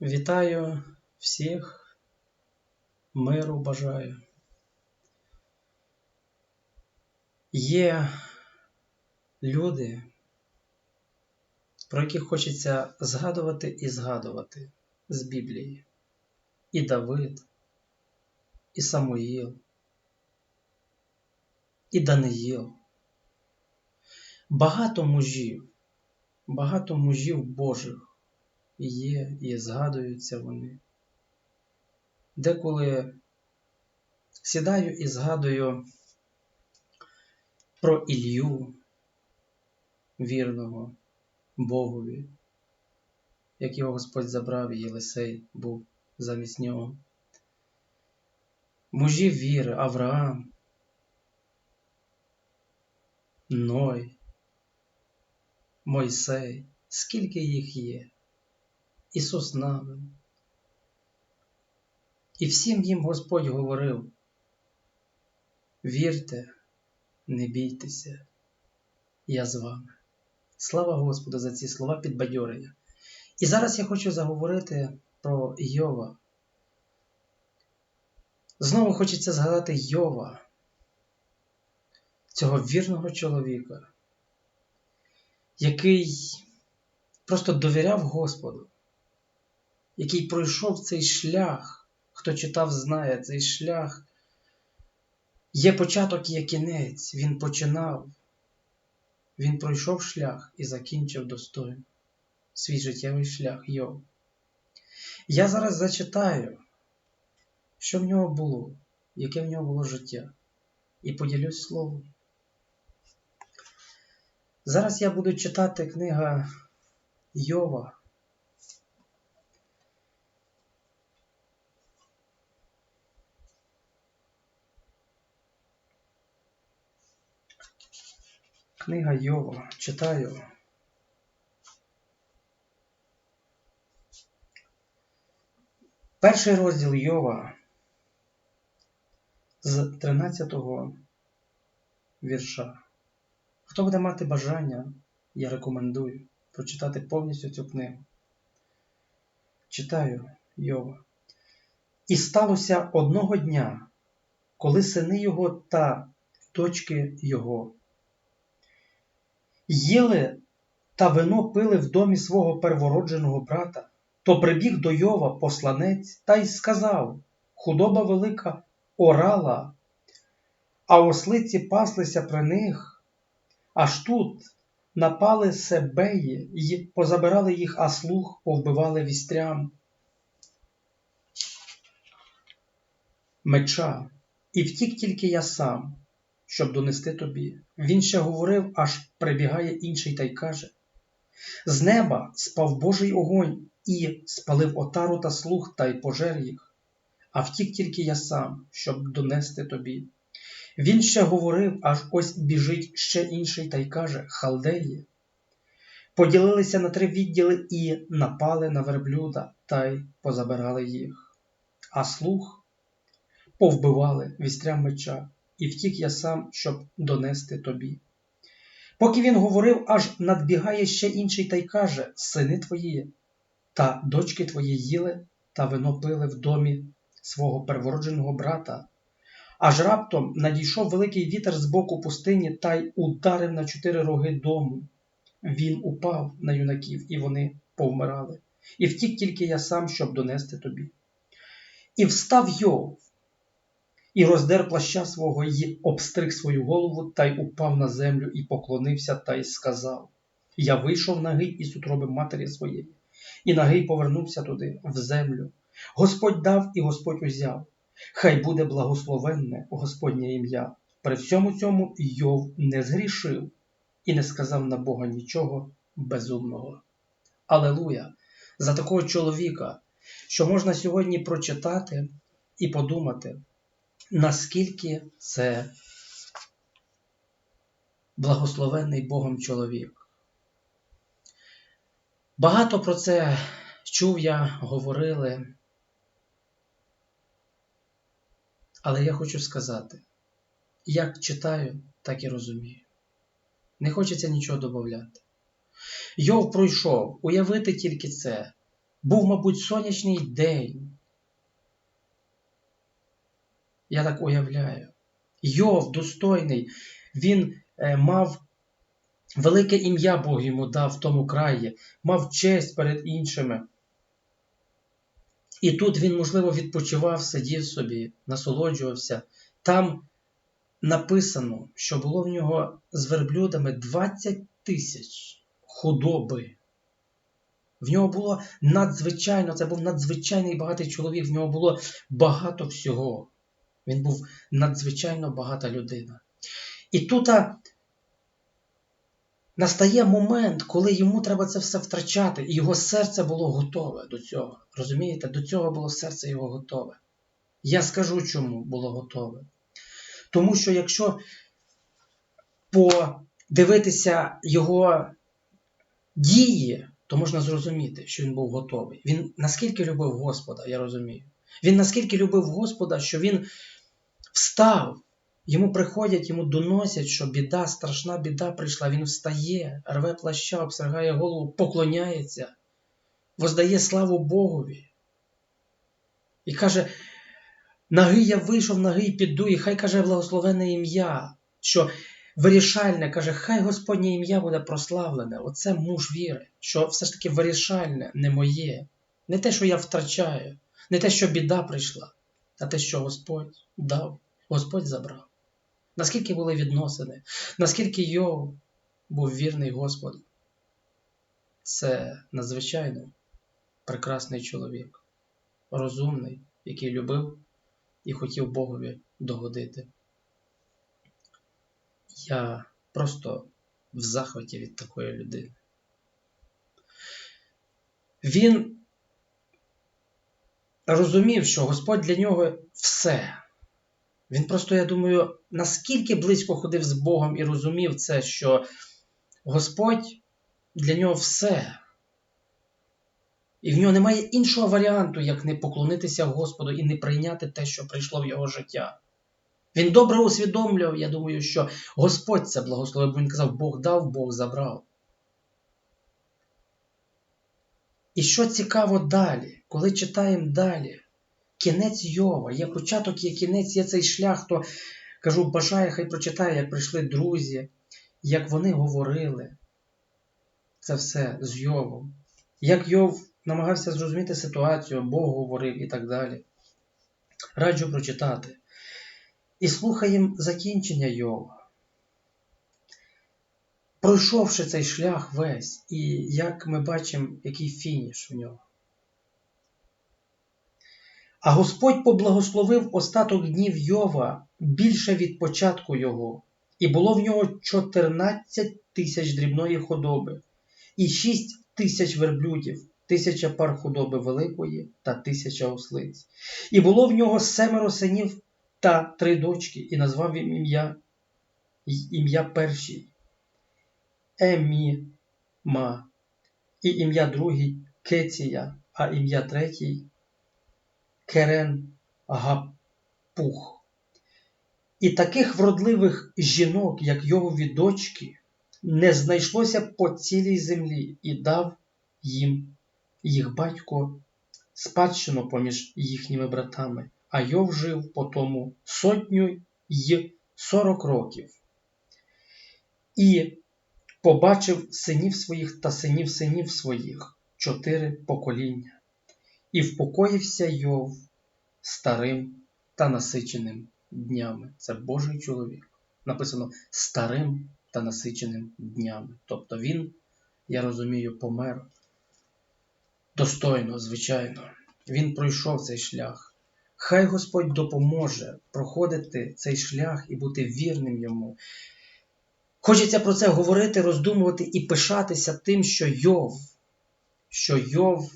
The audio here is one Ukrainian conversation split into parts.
Вітаю всіх, миру бажаю. Є люди, про яких хочеться згадувати і згадувати з Біблії. І Давид, і Самуїл, і Даниїл. Багато мужів, багато мужів Божих є і згадуються вони. Деколи сідаю і згадую про Ілью, вірного Богові, як його Господь забрав, і Єлисей був замість нього. Мужів віри, Авраам, Ной, Мойсей, скільки їх є. Ісус Навин. І всім їм Господь говорив: вірте, не бійтеся, я з вами. Слава Господу за ці слова підбадьорення. І зараз я хочу заговорити про Йова. Знову хочеться згадати Йова, цього вірного чоловіка, який просто довіряв Господу який пройшов цей шлях, хто читав, знає цей шлях. Є початок, є кінець, він починав, він пройшов шлях і закінчив достойно свій життєвий шлях Йов. Я зараз зачитаю, що в нього було, яке в нього було життя, і поділюсь словом. Зараз я буду читати книга Йова. Книга Йова. Читаю. Перший розділ Йова з 13 вірша. Хто буде мати бажання, я рекомендую прочитати повністю цю книгу. Читаю Йова. І сталося одного дня, коли сини його та дочки його їли та вино пили в домі свого первородженого брата, то прибіг до Йова посланець та й сказав Худоба велика орала, а ослиці паслися при них, аж тут напали себеї й позабирали їх, а слух повбивали вістрям. Меча, і втік тільки я сам, щоб донести тобі. Він ще говорив, аж прибігає інший та й каже З неба спав Божий огонь і спалив отару та слух та й пожер їх, а втік тільки я сам, щоб донести тобі. Він ще говорив, аж ось біжить ще інший та й каже Халдеї. Поділилися на три відділи і напали на верблюда та й позабирали їх, а слух повбивали вістрям меча і втік я сам, щоб донести тобі. Поки він говорив, аж надбігає ще інший та й каже Сини твої та дочки твої їли та вино пили в домі свого первородженого брата. Аж раптом надійшов великий вітер з боку пустині та й ударив на чотири роги дому. Він упав на юнаків, і вони повмирали, і втік тільки я сам, щоб донести тобі. І встав Йов, і роздер плаща свого й обстриг свою голову та й упав на землю і поклонився та й сказав: Я вийшов нагий із утроби матері своєї, і нагий повернувся туди, в землю. Господь дав і Господь узяв. Хай буде благословенне Господнє ім'я. При всьому цьому Йов не згрішив і не сказав на Бога нічого безумного. Алелуя! За такого чоловіка, що можна сьогодні прочитати і подумати наскільки це благословенний Богом чоловік. Багато про це чув я, говорили, але я хочу сказати, як читаю, так і розумію. Не хочеться нічого додати. Йов пройшов, уявити тільки це, Був, мабуть, сонячний день. Я так уявляю. Йов, достойний, він е, мав велике ім'я Бог йому дав в тому краї, мав честь перед іншими. І тут він, можливо, відпочивав, сидів собі, насолоджувався. Там написано, що було в нього з верблюдами 20 тисяч худоби. В нього було надзвичайно, це був надзвичайний багатий чоловік, в нього було багато всього. Він був надзвичайно багата людина. І тут настає момент, коли йому треба це все втрачати, і його серце було готове до цього. Розумієте, до цього було серце його готове. Я скажу, чому було готове. Тому що якщо подивитися його дії, то можна зрозуміти, що він був готовий. Він наскільки любив Господа, я розумію. Він наскільки любив Господа, що він встав, йому приходять, йому доносять, що біда, страшна біда прийшла. Він встає, рве плаща, обсягає голову, поклоняється, воздає славу Богові. І каже: Наги я вийшов, наги піду, і хай каже благословенне ім'я, що вирішальне, каже, хай Господнє ім'я буде прославлене. Оце муж віри, що все ж таки вирішальне не моє. Не те, що я втрачаю, не те, що біда прийшла, а те, що Господь дав, Господь забрав. Наскільки були відносини, наскільки Йов був вірний Господу. Це надзвичайно прекрасний чоловік, розумний, який любив і хотів Богові догодити. Я просто в захваті від такої людини. Він розумів, що Господь для нього все. Він просто, я думаю, наскільки близько ходив з Богом і розумів це, що Господь для нього все. І в нього немає іншого варіанту, як не поклонитися Господу і не прийняти те, що прийшло в його життя. Він добре усвідомлював, я думаю, що Господь це благословив, бо він казав, Бог дав, Бог забрав. І що цікаво далі, коли читаємо далі, кінець Йова, є початок, є кінець, є цей шлях, то кажу, бажаю, хай прочитає, як прийшли друзі, як вони говорили це все з Йовом, як Йов намагався зрозуміти ситуацію, Бог говорив і так далі. Раджу прочитати. І слухаємо закінчення Йова. Пройшовши цей шлях весь, і як ми бачимо, який фініш у нього. А Господь поблагословив остаток днів Йова більше від початку його, і було в нього 14 тисяч дрібної худоби, і 6 тисяч верблюдів, тисяча пар худоби великої та тисяча ослиць. І було в нього семеро синів та три дочки, і назвав їм ім'я ім'я першій Еміма, і ім'я другій Кеція, а ім'я третій Керен Гапух. І таких вродливих жінок, як Йовові дочки, не знайшлося по цілій землі і дав їм їх батько спадщину поміж їхніми братами, а Йов жив по тому сотню й сорок років. І побачив синів своїх та синів синів своїх чотири покоління, і впокоївся Йов старим та насиченим днями. Це Божий чоловік. Написано старим та насиченим днями. Тобто він, я розумію, помер достойно, звичайно. Він пройшов цей шлях. Хай Господь допоможе проходити цей шлях і бути вірним йому. Хочеться про це говорити, роздумувати і пишатися тим, що Йов, що Йов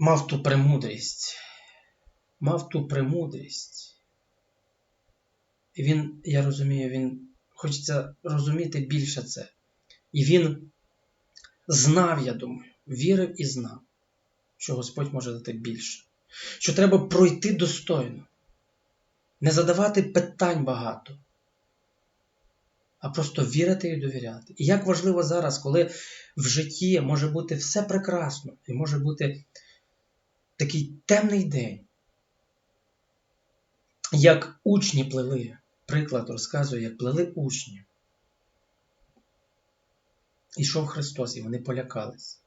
мав ту премудрість, мав ту премудрість. І він, я розумію, він хочеться розуміти більше це. І він знав, я думаю, вірив і знав, що Господь може дати більше, що треба пройти достойно, не задавати питань багато, а просто вірити і довіряти. І як важливо зараз, коли в житті може бути все прекрасно, і може бути такий темний день, як учні плели. Приклад розказує, як плели учні. Ішов Христос, і вони полякались.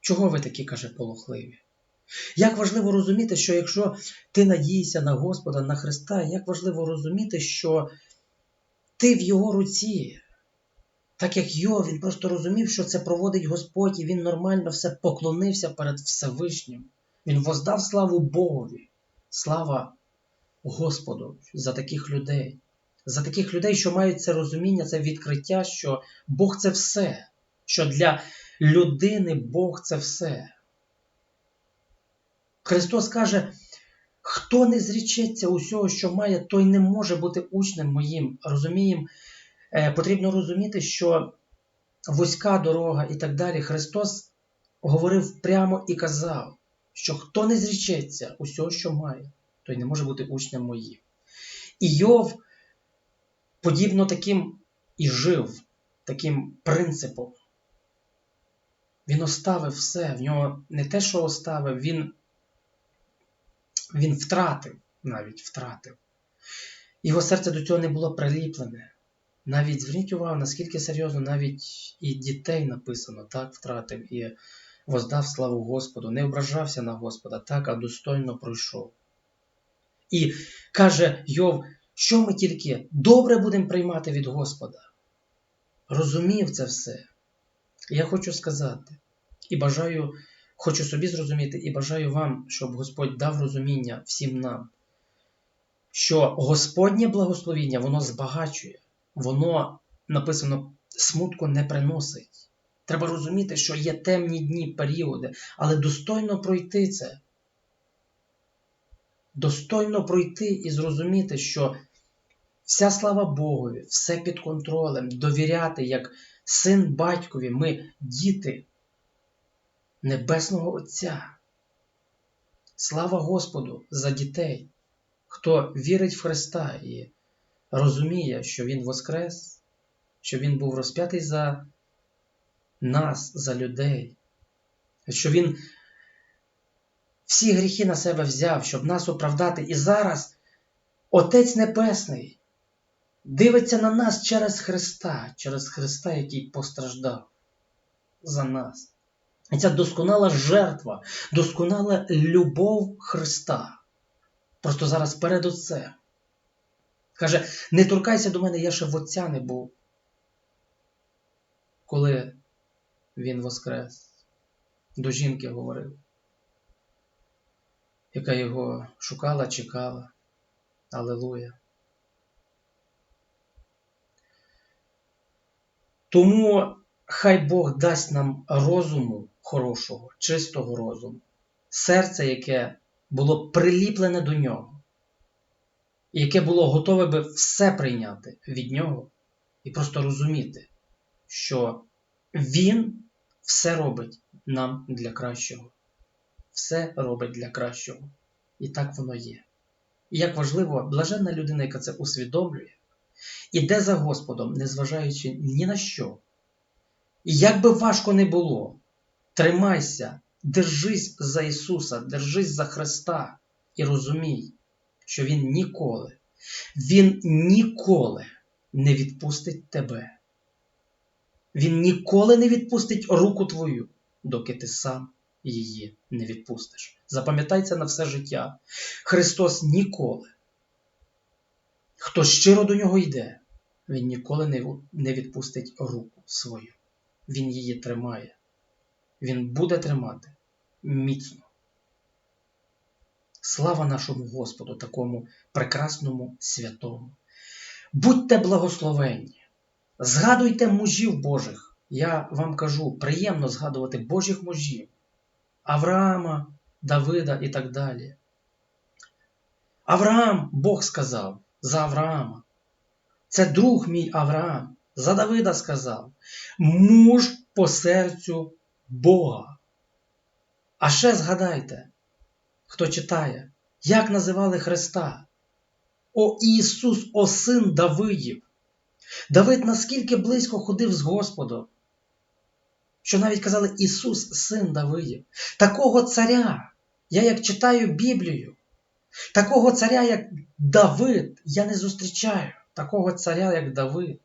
Чого ви такі, каже, полохливі? Як важливо розуміти, що якщо ти надієшся на Господа, на Христа, як важливо розуміти, що ти в Його руці. Так як Йо, він просто розумів, що це проводить Господь, і він нормально все поклонився перед Всевишнім. Він воздав славу Богові. Слава Господу за таких людей, за таких людей, що мають це розуміння, це відкриття, що Бог це все, що для людини Бог це все. Христос каже, хто не зрічеться усього, що має, той не може бути учнем моїм. Розуміємо, потрібно розуміти, що вузька дорога і так далі. Христос говорив прямо і казав, що хто не зрічеться усього, що має, той не може бути учнем моїм. І Йов, подібно таким і жив, таким принципом. Він оставив все, в нього не те, що оставив, він він втратив, навіть втратив. Його серце до цього не було приліплене. Навіть зверніть увагу, наскільки серйозно навіть і дітей написано, так втратив і воздав славу Господу, не ображався на Господа, так, а достойно пройшов. І каже Йов, що ми тільки добре будемо приймати від Господа. Розумів це все. Я хочу сказати і бажаю Хочу собі зрозуміти і бажаю вам, щоб Господь дав розуміння всім нам, що Господнє благословіння, воно збагачує, воно написано смутку не приносить. Треба розуміти, що є темні дні, періоди, але достойно пройти це. Достойно пройти і зрозуміти, що вся слава Богові, все під контролем, довіряти, як син батькові, ми діти. Небесного Отця. Слава Господу за дітей, хто вірить в Христа і розуміє, що Він Воскрес, що Він був розп'ятий за нас, за людей, що Він всі гріхи на себе взяв, щоб нас оправдати. І зараз Отець Небесний дивиться на нас через Христа, через Христа, який постраждав за нас. І ця досконала жертва, досконала любов Христа. Просто зараз перед Отцем. Каже, не торкайся до мене, я ще в Отця не був. Коли він воскрес, до жінки говорив, яка його шукала, чекала. Аллилуйя. Тому хай Бог дасть нам розуму хорошого, чистого розуму, серце, яке було приліплене до нього, яке було готове би все прийняти від нього і просто розуміти, що Він все робить нам для кращого. Все робить для кращого. І так воно є. І як важливо, блаженна людина, яка це усвідомлює, іде за Господом, незважаючи ні на що. І як би важко не було, Тримайся, держись за Ісуса, держись за Христа і розумій, що Він ніколи, Він ніколи не відпустить тебе. Він ніколи не відпустить руку твою, доки ти сам її не відпустиш. Запам'ятай на все життя. Христос ніколи. Хто щиро до нього йде, Він ніколи не відпустить руку свою. Він її тримає він буде тримати міцно. Слава нашому Господу, такому прекрасному святому. Будьте благословенні, згадуйте мужів Божих. Я вам кажу, приємно згадувати Божих мужів, Авраама, Давида і так далі. Авраам Бог сказав за Авраама. Це друг мій Авраам, за Давида сказав, муж по серцю Бога. А ще згадайте, хто читає, як називали Христа? О Ісус, о Син Давидів, Давид наскільки близько ходив з Господом, що навіть казали Ісус, син Давидів. Такого царя, я як читаю Біблію, такого царя, як Давид, я не зустрічаю. Такого царя, як Давид.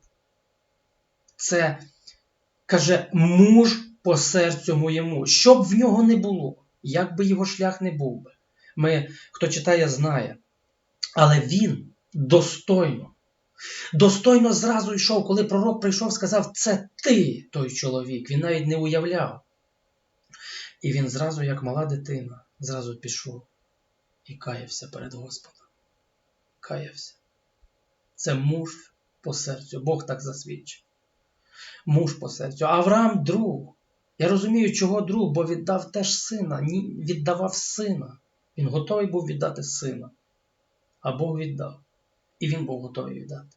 Це каже муж по серцю моєму. Що б в нього не було, як би його шлях не був би. Ми, хто читає, знає. Але він достойно, достойно зразу йшов, коли пророк прийшов, сказав, це ти той чоловік. Він навіть не уявляв. І він зразу, як мала дитина, зразу пішов і каявся перед Господом. Каявся. Це муж по серцю. Бог так засвідчив. Муж по серцю. Авраам друг. Я розумію, чого друг, бо віддав теж сина. Віддавав сина. Він готовий був віддати сина. А Бог віддав. І він був готовий віддати.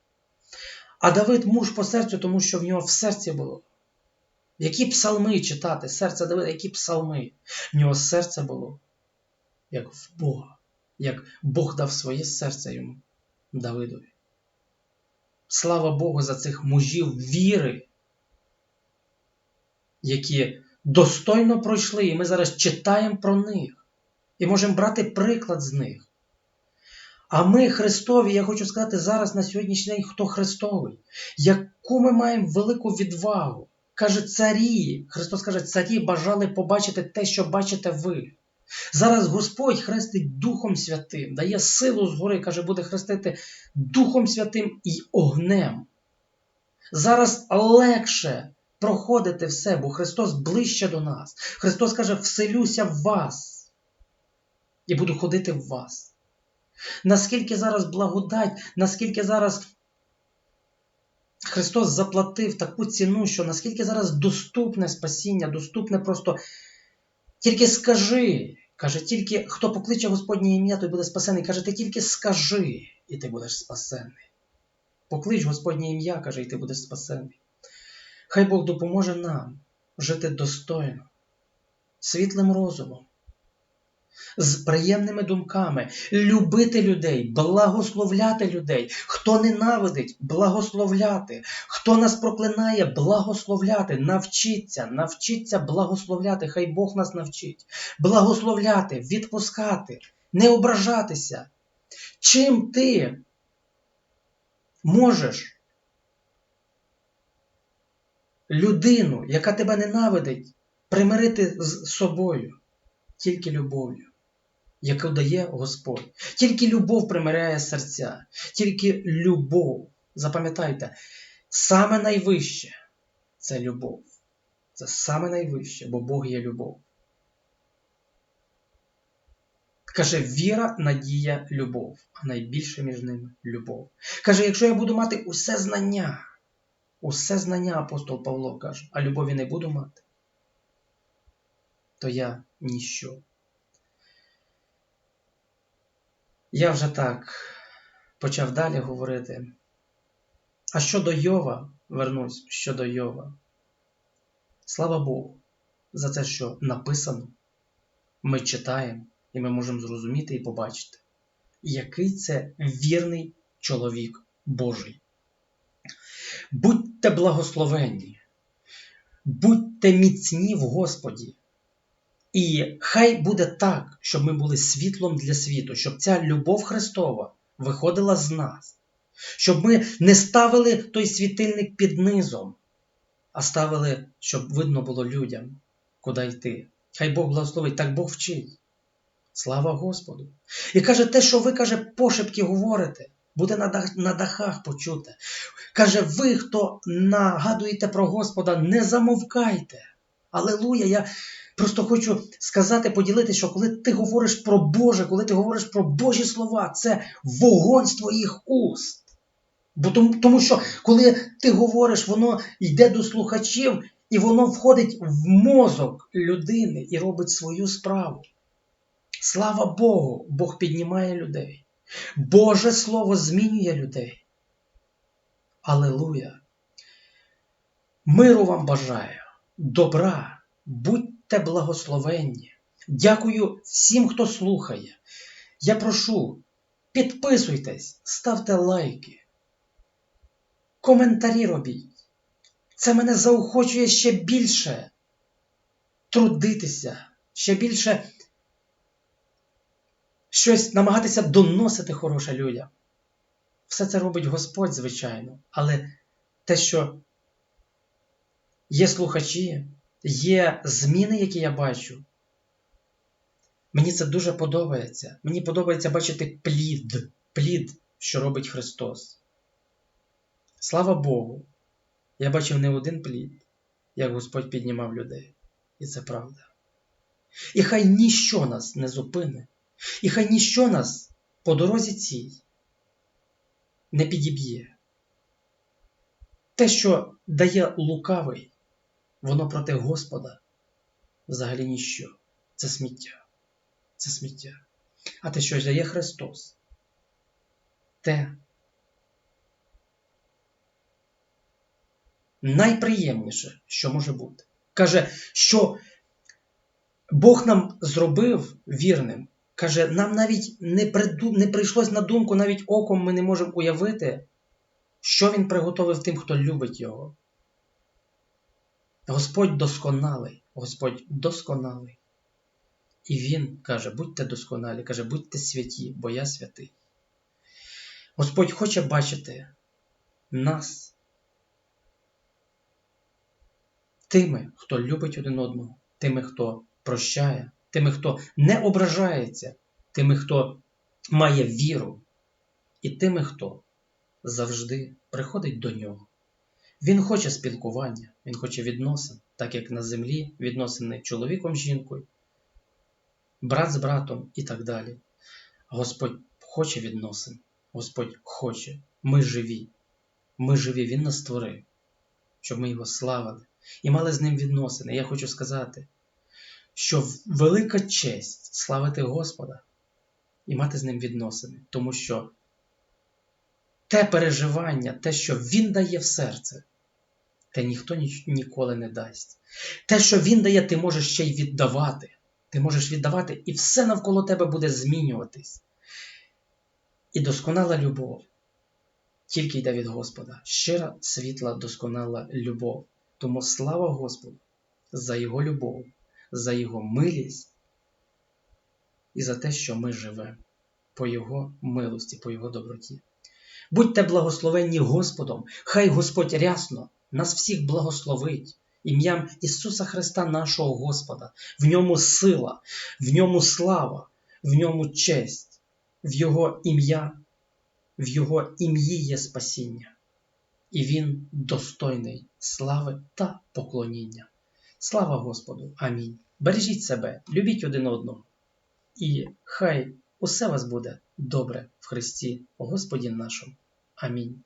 А Давид муж по серцю, тому що в нього в серці було. Які псалми читати? Серце Давида, які псалми? В нього серце було, як в Бога, як Бог дав своє серце йому, Давидові. Слава Богу за цих мужів віри, які достойно пройшли, і ми зараз читаємо про них і можемо брати приклад з них. А ми, Христові, я хочу сказати зараз на сьогоднішній день, хто Христовий, яку ми маємо велику відвагу. Каже, царі, Христос каже, царі бажали побачити те, що бачите ви. Зараз Господь хрестить Духом Святим, дає силу згори, каже, буде хрестити Духом Святим і огнем. Зараз легше проходити все, бо Христос ближче до нас. Христос каже, вселюся в вас і буду ходити в вас. Наскільки зараз благодать, наскільки зараз Христос заплатив таку ціну, що наскільки зараз доступне спасіння, доступне просто тільки скажи. Каже, тільки хто покличе Господнє ім'я, той буде спасений. Каже, ти тільки скажи, і ти будеш спасений. Поклич Господнє ім'я, каже, і ти будеш спасений. Хай Бог допоможе нам жити достойно, світлим розумом, з приємними думками, любити людей, благословляти людей. Хто ненавидить, благословляти. Хто нас проклинає, благословляти. Навчіться, навчіться благословляти. Хай Бог нас навчить. Благословляти, відпускати, не ображатися. Чим ти можеш людину, яка тебе ненавидить, примирити з собою? Тільки любов'ю яку дає Господь. Тільки любов примиряє серця, тільки любов. Запам'ятайте, саме найвище це любов. Це саме найвище, бо Бог є любов. Каже, віра, надія, любов, а найбільше між ними любов. Каже, якщо я буду мати усе знання, усе знання, апостол Павло каже, а любові не буду мати, то я ніщо. Я вже так почав далі говорити. А щодо Йова, вернусь щодо Йова. Слава Богу, за те, що написано, ми читаємо і ми можемо зрозуміти і побачити, який це вірний чоловік Божий. Будьте благословенні, будьте міцні в Господі. І хай буде так, щоб ми були світлом для світу, щоб ця любов Христова виходила з нас, щоб ми не ставили той світильник під низом, а ставили, щоб видно було людям, куди йти. Хай Бог благословить, так Бог вчить. Слава Господу! І каже, те, що ви, каже, пошепки говорите, буде на, дах, на дахах почуте. Каже, ви, хто нагадуєте про Господа, не замовкайте. Алелуя! Я Просто хочу сказати, поділитися, що коли ти говориш про Боже, коли ти говориш про Божі слова, це вогонь з твоїх уст. Бо тому, тому що коли ти говориш, воно йде до слухачів і воно входить в мозок людини і робить свою справу. Слава Богу, Бог піднімає людей. Боже Слово змінює людей. Алелуя! Миру вам бажаю, добра, будьте будьте благословенні. Дякую всім, хто слухає. Я прошу, підписуйтесь, ставте лайки. коментарі робіть. Це мене заохочує ще більше трудитися, ще більше щось намагатися доносити хороше людям. Все це робить Господь, звичайно, але те, що є слухачі, є зміни, які я бачу, мені це дуже подобається. Мені подобається бачити плід, плід, що робить Христос. Слава Богу, я бачив не один плід, як Господь піднімав людей. І це правда. І хай ніщо нас не зупине, і хай ніщо нас по дорозі цій не підіб'є. Те, що дає лукавий, воно проти Господа взагалі ніщо. Це сміття. Це сміття. А те, що дає Христос, те найприємніше, що може бути. Каже, що Бог нам зробив вірним. Каже, нам навіть не, приду, не прийшлось на думку, навіть оком ми не можемо уявити, що Він приготовив тим, хто любить Його. Господь досконалий, Господь досконалий. І Він каже, будьте досконалі, каже, будьте святі, бо я святий. Господь хоче бачити нас тими, хто любить один одного, тими, хто прощає, тими, хто не ображається, тими, хто має віру, і тими, хто завжди приходить до нього. Він хоче спілкування, він хоче відносин, так як на землі відносини чоловіком з жінкою, брат з братом і так далі. Господь хоче відносин, Господь хоче. Ми живі. Ми живі, Він нас створив, щоб ми його славили і мали з ним відносини. Я хочу сказати, що велика честь славити Господа і мати з ним відносини, тому що те переживання, те, що Він дає в серце, те ніхто ні, ніколи не дасть. Те, що Він дає, ти можеш ще й віддавати. Ти можеш віддавати, і все навколо тебе буде змінюватись. І досконала любов тільки йде від Господа. Щира, світла, досконала любов. Тому слава Господу за Його любов, за Його милість і за те, що ми живемо по Його милості, по Його доброті. Будьте благословенні Господом, хай Господь рясно нас всіх благословить ім'ям Ісуса Христа, нашого Господа, в ньому сила, в ньому слава, в ньому честь, в Його ім'я, в Його ім'ї є спасіння. І Він достойний слави та поклоніння. Слава Господу! Амінь. Бережіть себе, любіть один одного, і хай усе вас буде добре в Христі, Господі нашому. Амінь.